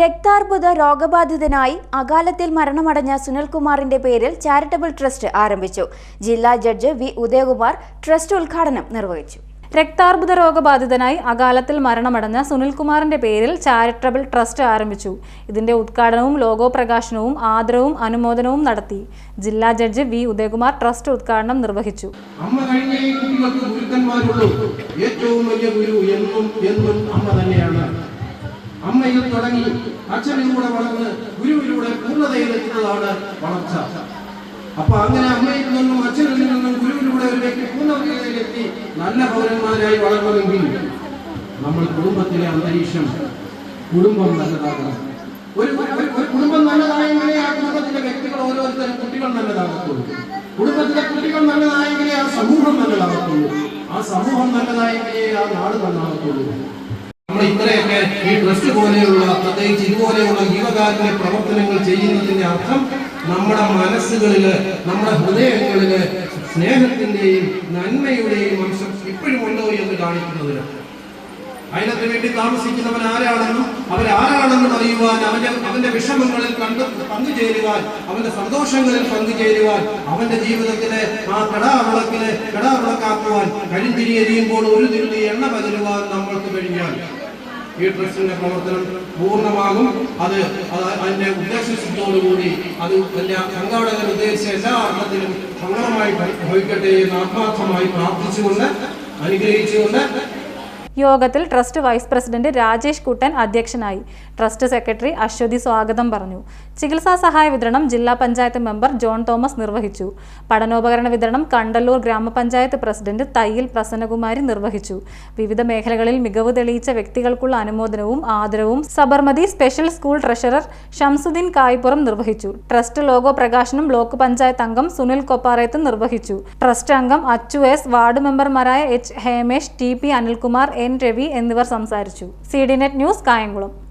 രക്താർബുദ രോഗബാധിതനായി അകാലത്തിൽ മരണമടഞ്ഞ സുനിൽകുമാറിന്റെ പേരിൽ ചാരിറ്റബിൾ ട്രസ്റ്റ് ആരംഭിച്ചു. ജില്ലാ ജഡ്ജ് വി ഉദയകുമാർ ട്രസ്റ്റ് ഉദ്ഘാടനം നിർവഹിച്ചു. രക്താർബുദ രോഗബാധിതനായി അകാലത്തിൽ മരണമടഞ്ഞ സുനിൽകുമാറിന്റെ പേരിൽ ചാരിറ്റബിൾ ട്രസ്റ്റ് ആരംഭിച്ചു. ഇതിന്റെ ഉദ്ഘാടനവും ലോഗോ പ്രകാശനവും ആദരവും അനുമോദനവും നടത്തി. ജില്ലാ ജഡ്ജ് വി ഉദയകുമാർ ട്രസ്റ്റ് ഉദ്ഘാടനം നിർവഹിച്ചു. ഏറ്റവും വലിയ ഗുരു എന്നും എന്നും അമ്മ തന്നെയാണ്. അമ്മയിൽ തുടങ്ങി അച്ഛനിലൂടെ വളർന്ന് ഗുരുവിലൂടെ പൂർണതയിലെത്തുന്നതാണ് വളർച്ച. അപ്പൊ അങ്ങനെ അമ്മയിൽ നിന്നും അച്ഛനിൽ നിന്നും ഗുരുവിലൂടെ ഒരു വ്യക്തി പൂർണതയിലെത്തി നല്ല പൗരന്മാരായി വളർന്നതെങ്കിൽ നമ്മൾ കുടുംബത്തിലെ അന്തരീക്ഷം കുടുംബം നല്ലതാകണം. ഒരു കുടുംബം നല്ലതായെങ്കിലേ കുടുംബത്തിലെ വ്യക്തികൾ ഓരോരുത്തരും കുട്ടികൾ നല്ലതാകത്തുള്ളൂ. കുടുംബത്തിലെ കുട്ടികൾ നല്ലതായെങ്കിലേ ആ സമൂഹം നല്ലതാകത്തുള്ളൂ. ആ സമൂഹം നല്ലതായെങ്കിലേ ആ നാട് നന്നാകത്തുള്ളൂ. നമ്മൾ ഇത്രയൊക്കെ ഈ ട്രസ്റ്റ് പോലെയുള്ള പ്രത്യേകിച്ച് ഇതുപോലെയുള്ള ജീവകാരുണ്യ പ്രവർത്തനങ്ങൾ ചെയ്യുന്നതിന്റെ അർത്ഥം നമ്മുടെ മനസ്സുകളിൽ നമ്മുടെ ഹൃദയങ്ങളിൽ സ്നേഹത്തിന്റെയും നന്മയുടെയും അംശം ഇപ്പോഴും ഉണ്ടോ എന്ന് കാണിക്കുന്നതിന്. അതിനകത്ത് വേണ്ടി താമസിക്കുന്നവൻ ആരാണെന്നും അവരാരാണെന്നും അറിയുവാൻ അവന്റെ അവന്റെ വിഷമങ്ങളിൽ കണ്ടു പങ്കുചേരുവാൻ അവന്റെ സന്തോഷങ്ങളിൽ പങ്കുചേരുവാൻ അവന്റെ ജീവിതത്തിലെ ആ കടാവിളക്കിലെ കടാവിളക്കാക്കുവാൻ കരിന്തിരിയെരിയുമ്പോൾ ഒരു ഈ ട്രസ്റ്റിന്റെ പ്രവർത്തനം പൂർണമാകും. അത് അത് അതിന്റെ ഉദ്ദേശശുദ്ധിയോടുകൂടി അത് എല്ലാ സംഘാടകർ ഉദ്ദേശിച്ച എല്ലാ അർത്ഥത്തിലും ഭംഗമായി ഭവിക്കട്ടെ എന്ന് ആത്മാർത്ഥമായി പ്രാർത്ഥിച്ചുകൊണ്ട് അനുഗ്രഹിച്ചുകൊണ്ട് യോഗത്തിൽ trust vice president Rajesh Kuttan അധ്യക്ഷനായി. ട്രസ്റ്റ് സെക്രട്ടറി അശ്വതി സ്വാഗതം പറഞ്ഞു. ചികിത്സാ സഹായ വിതരണം ജില്ലാ പഞ്ചായത്ത് മെമ്പർ ജോൺ തോമസ് നിർവഹിച്ചു. പഠനോപകരണ വിതരണം കണ്ടല്ലൂർ ഗ്രാമപഞ്ചായത്ത് പ്രസിഡന്റ് തയ്യിൽ പ്രസന്നകുമാരി നിർവഹിച്ചു. വിവിധ മേഖലകളിൽ മികവ് തെളിയിച്ച വ്യക്തികൾക്കുള്ള അനുമോദനവും ആദരവും Sabarmati special school treasurer Shamsuddin Kaypuram നിർവഹിച്ചു. ട്രസ്റ്റ് ലോഗോ പ്രകാശനം ബ്ലോക്ക് പഞ്ചായത്ത് അംഗം സുനിൽ കൊപ്പാറയത്ത് നിർവഹിച്ചു. ട്രസ്റ്റ് അംഗം അച്ചു എസ് വാർഡ് മെമ്പർമാരായ H Hemesh T P Anilkumar N Ravi എന്നിവർ സംസാരിച്ചു. C D net news Kayamkulam.